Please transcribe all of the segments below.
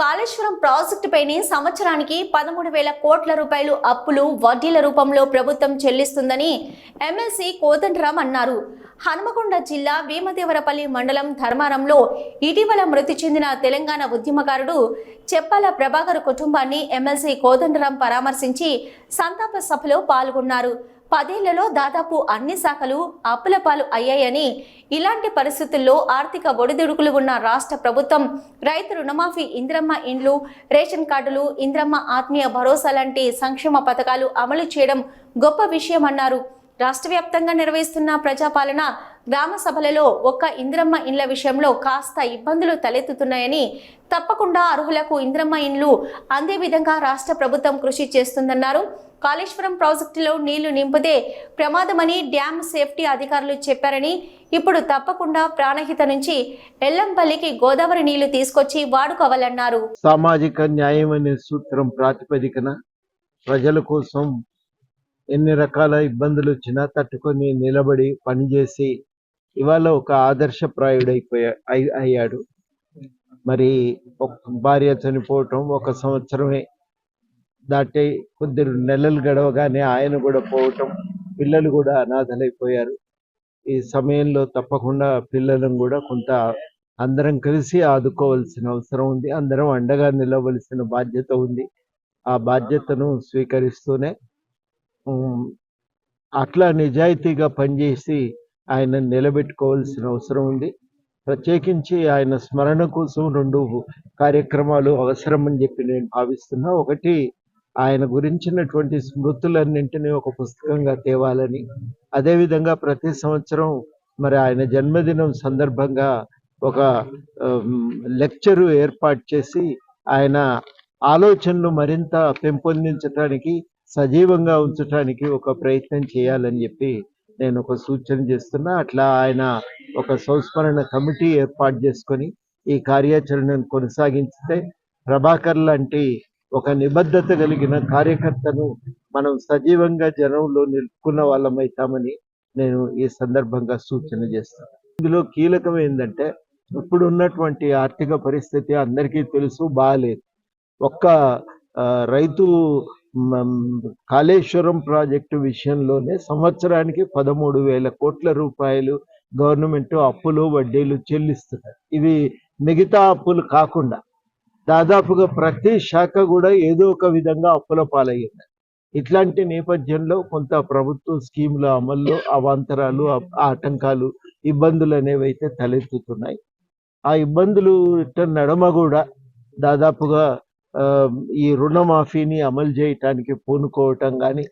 కాళేశ్వరం ప్రాజెక్టుపైనే సంవత్సరానికి పదమూడు వేల కోట్ల రూపాయలు అప్పులు వడ్డీల రూపంలో ప్రభుత్వం చెల్లిస్తుందని ఎమ్మెల్సీ కోదండరామ్ అన్నారు. హనుమకొండ జిల్లా భీమదేవరపల్లి మండలం ధర్మారంలో ఇటీవల మృతి చెందిన తెలంగాణ ఉద్యమకారుడు చెప్పాల ప్రభాకర్ కుటుంబాన్ని ఎమ్మెల్సీ కోదండరాం పరామర్శించి సంతాప సభలో పాల్గొన్నారు. పదేళ్ళలో దాదాపు అన్ని శాఖలు అప్పుల పాలు అయ్యాయని ఇలాంటి పరిస్థితుల్లో ఆర్థిక ఒడిదుడుకులు ఉన్న రాష్ట్ర ప్రభుత్వం రైతు రుణమాఫీ ఇంద్రమ్మ ఇండ్లు రేషన్ కార్డులు ఇంద్రమ్మ ఆత్మీయ భరోసా లాంటి సంక్షేమ పథకాలు అమలు చేయడం గొప్ప విషయమన్నారు. రాష్ట్ర వ్యాప్తంగా నిర్వహిస్తున్న ప్రజాపాలన గ్రామ సభలలో ఒక్క ఇంద్రమ్మ ఇండ్ల విషయంలో కాస్త ఇబ్బందులు తలెత్తుతున్నాయని తప్పకుండా అర్హులకు ఇంద్రమ్మ ఇండ్లు అందే విధంగా రాష్ట్ర ప్రభుత్వం కృషి చేస్తుందన్నారు. కాళేశ్వరం ప్రాజెక్టులో నీళ్ళు నింపితే ప్రమాదమని డ్యామ్ సేఫ్టీ అధికారులు చెప్పారని ఇప్పుడు తప్పకుండా ప్రాణహిత నుంచి ఎల్లంపల్లికి గోదావరి నీళ్ళు తీసుకొచ్చి వాడుకోవాలన్నారు. సామాజిక న్యాయం అనే సూత్రం ప్రాతిపదికన ప్రజల కోసం ఎన్ని రకాల ఇబ్బందులు వచ్చినా తట్టుకొని నిలబడి పనిచేసి ఇవాళ ఒక ఆదర్శప్రాయుడైపోయా అయి- అయ్యాడు. మరి భార్య చనిపోవటం ఒక సంవత్సరమే దాటి కొద్ది నెలలు గడవగానే ఆయన కూడా పోవటం పిల్లలు కూడా అనాథలైపోయారు. ఈ సమయంలో తప్పకుండా పిల్లలను కూడా కొంత అందరం కలిసి ఆదుకోవాల్సిన అవసరం ఉంది. అందరం అండగా నిలవలసిన బాధ్యత ఉంది. ఆ బాధ్యతను స్వీకరిస్తూనే ఉమ్, అట్లా నిజాయితీగా పనిచేసి ఆయన నిలబెట్టుకోవాల్సిన అవసరం ఉంది. ప్రత్యేకించి ఆయన స్మరణ కోసం రెండు కార్యక్రమాలు అవసరం అని చెప్పి నేను భావిస్తున్నా. ఒకటి ఆయన గురించినటువంటి స్మృతులన్నింటినీ ఒక పుస్తకంగా తేవాలని. అదేవిధంగా ప్రతి సంవత్సరం మరి ఆయన జన్మదినం సందర్భంగా ఒక లెక్చరు ఏర్పాటు చేసి ఆయన ఆలోచనలు మరింత పెంపొందించడానికి సజీవంగా ఉంచడానికి ఒక ప్రయత్నం చేయాలని చెప్పి నేను ఒక సూచన చేస్తున్నా అట్లా ఆయన ఒక సంస్మరణ కమిటీ ఏర్పాటు చేసుకొని ఈ కార్యాచరణను కొనసాగించితే ప్రభాకర్ లాంటి ఒక నిబద్ధత కలిగిన కార్యకర్తను మనం సజీవంగా జనంలో నిలుపుకున్న వాళ్ళమైతామని నేను ఈ సందర్భంగా సూచన చేస్తాను ఇందులో కీలకం ఏంటంటే ఇప్పుడు ఉన్నటువంటి ఆర్థిక పరిస్థితి అందరికీ తెలుసు బాగాలేదు ఒక్క రైతు కాళేశ్వరం ప్రాజెక్టు విషయంలోనే సంవత్సరానికి పదమూడు వేల కోట్ల రూపాయలు గవర్నమెంట్ అప్పులు వడ్డీలు చెల్లిస్తున్నారు. ఇవి మిగతా అప్పులు కాకుండా దాదాపుగా ప్రతి శాఖ కూడా ఏదో ఒక విధంగా అప్పుల పాలయ్యింది. ఇట్లాంటి నేపథ్యంలో కొంత ప్రభుత్వ స్కీముల అమల్లో అవాంతరాలు ఆటంకాలు ఇబ్బందులు అనేవి అయితే తలెత్తుతున్నాయి. ఆ ఇబ్బందులు ఇట్ట నడమ కూడా దాదాపుగా ఈ రుణమాఫీని అమలు చేయటానికి పూనుకోవటం కానీ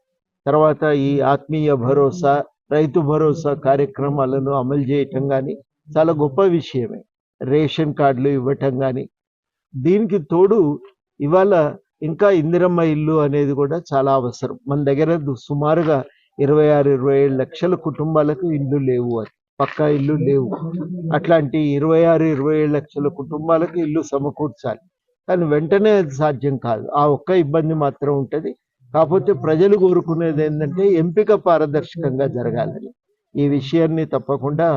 తర్వాత ఈ ఆత్మీయ భరోసా రైతు భరోసా కార్యక్రమాలను అమలు చేయటం కానీ చాలా గొప్ప విషయమే. రేషన్ కార్డులు ఇవ్వటం కానీ దీనికి తోడు ఇవాళ ఇంకా ఇందిరమ్మ ఇల్లు అనేది కూడా చాలా అవసరం. మన దగ్గర సుమారుగా ఇరవై ఆరు ఇరవై ఏడు లక్షల కుటుంబాలకు ఇల్లు లేవు అని పక్కా ఇల్లు లేవు. అట్లాంటి ఇరవై ఆరు ఇరవై ఏడు లక్షల కుటుంబాలకు ఇల్లు సమకూర్చాలి. కానీ వెంటనే అది సాధ్యం కాదు. ఆ ఒక్క ఇబ్బంది మాత్రం ఉంటది. కాకపోతే ప్రజలు కోరుకునేది ఏంటంటే ఎంపిక పారదర్శకంగా జరగాలని. ఈ విషయాన్ని తప్పకుండా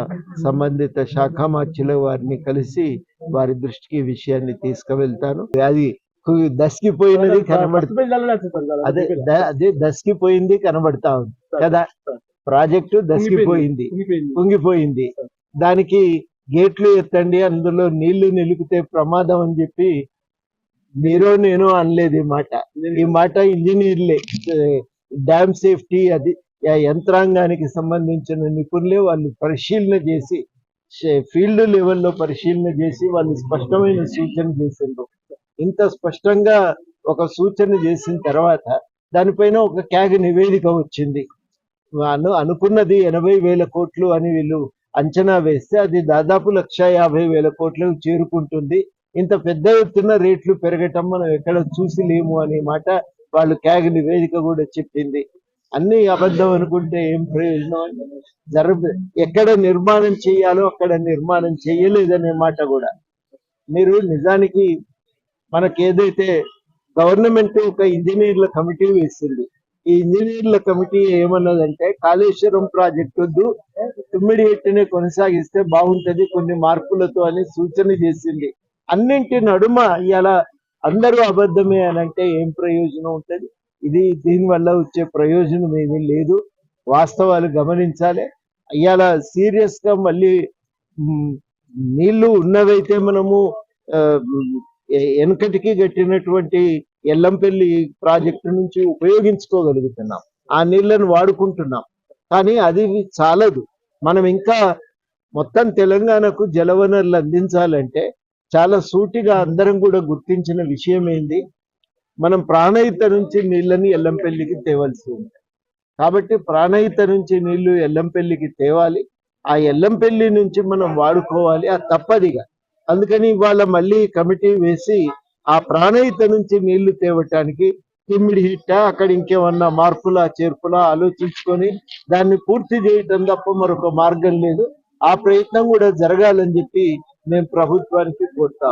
సంబంధిత శాఖ మార్చుల వారిని కలిసి వారి దృష్టికి విషయాన్ని తీసుకువెళ్తాను. అది దసికిపోయినది కనబడుతుంది అదే అదే దసికిపోయింది కనబడతా ఉంది. కదా? ప్రాజెక్టు దసికిపోయింది. కుంగిపోయింది. దానికి గేట్లు ఎత్తండి అందులో నీళ్ళు నిలిపితే ప్రమాదం అని చెప్పి మీరు నేను అనలేదు ఈ మాట. ఈ మాట ఇంజనీర్లే. డ్యామ్ సేఫ్టీ అది యంత్రాంగానికి సంబంధించిన నిపుణులే వాళ్ళు పరిశీలన చేసి ఫీల్డ్ లెవెల్లో పరిశీలన చేసి వాళ్ళు స్పష్టమైన సూచన చేసిండ్రు. ఇంత స్పష్టంగా ఒక సూచన చేసిన తర్వాత దానిపైన ఒక క్యాగ్ నివేదిక వచ్చింది. వాళ్ళు అనుకున్నది ఎనభై వేల కోట్లు అని వీళ్ళు అంచనా వేస్తే అది దాదాపు లక్ష యాభై వేల కోట్లకు చేరుకుంటుంది. ఇంత పెద్ద ఎత్తున రేట్లు పెరగటం మనం ఎక్కడ చూసి లేము అనే మాట వాళ్ళు క్యాగ్ నివేదిక కూడా చెప్పింది. అన్ని అబద్ధం అనుకుంటే ఏం ప్రయోజనం? అని ఎక్కడ నిర్మాణం చేయాలో అక్కడ నిర్మాణం చేయలేదనే మాట కూడా. మీరు నిజానికి మనకి ఏదైతే గవర్నమెంట్ ఒక ఇంజనీర్ల కమిటీ వేసింది. ఈ ఇంజనీర్ల కమిటీ ఏమన్నదంటే కాళేశ్వరం ప్రాజెక్టు వద్దు తుమ్మిడి ఎట్టునే కొనసాగిస్తే బాగుంటది కొన్ని మార్పులతో అని సూచన చేసింది. అన్నింటి నడుమ ఇలా అందరూ అబద్ధమే అని అంటే ఏం ప్రయోజనం ఉంటుంది? ఇది దీని వల్ల వచ్చే ప్రయోజనం ఏమీ లేదు. వాస్తవాలు గమనించాలి. ఇలా సీరియస్గా మళ్ళీ నీళ్ళు ఉన్నవైతే మనము వెనుకటికి వెనకటికి కట్టినటువంటి ఎల్లంపల్లి ప్రాజెక్టు నుంచి ఉపయోగించుకోగలుగుతున్నాం. ఆ నీళ్ళను వాడుకుంటున్నాం. కానీ అది చాలదు. మనం ఇంకా మొత్తం తెలంగాణకు జలవనరులు అందించాలంటే చాలా సూటిగా అందరం కూడా గుర్తించిన విషయం ఏంది? మనం ప్రాణహిత నుంచి నీళ్ళని ఎల్లంపల్లికి తేవాల్సి ఉంది. కాబట్టి ప్రాణహిత నుంచి నీళ్ళు ఎల్లంపల్లికి తేవాలి. ఆ ఎల్లంపల్లి నుంచి మనం వాడుకోవాలి. అది తప్పదిగా. అందుకని ఇవాళ మళ్ళీ కమిటీ వేసి ఆ ప్రాణహిత నుంచి నీళ్ళు తేవటానికి కిమ్మిడి హిట్ట అక్కడ ఇంకేమన్నా మార్పులా చేర్పులా ఆలోచించుకొని దాన్ని పూర్తి చేయటం తప్ప మరొక మార్గం లేదు. ఆ ప్రయత్నం కూడా జరగాలని చెప్పి మేము ప్రభుత్వానికి కొడతాం.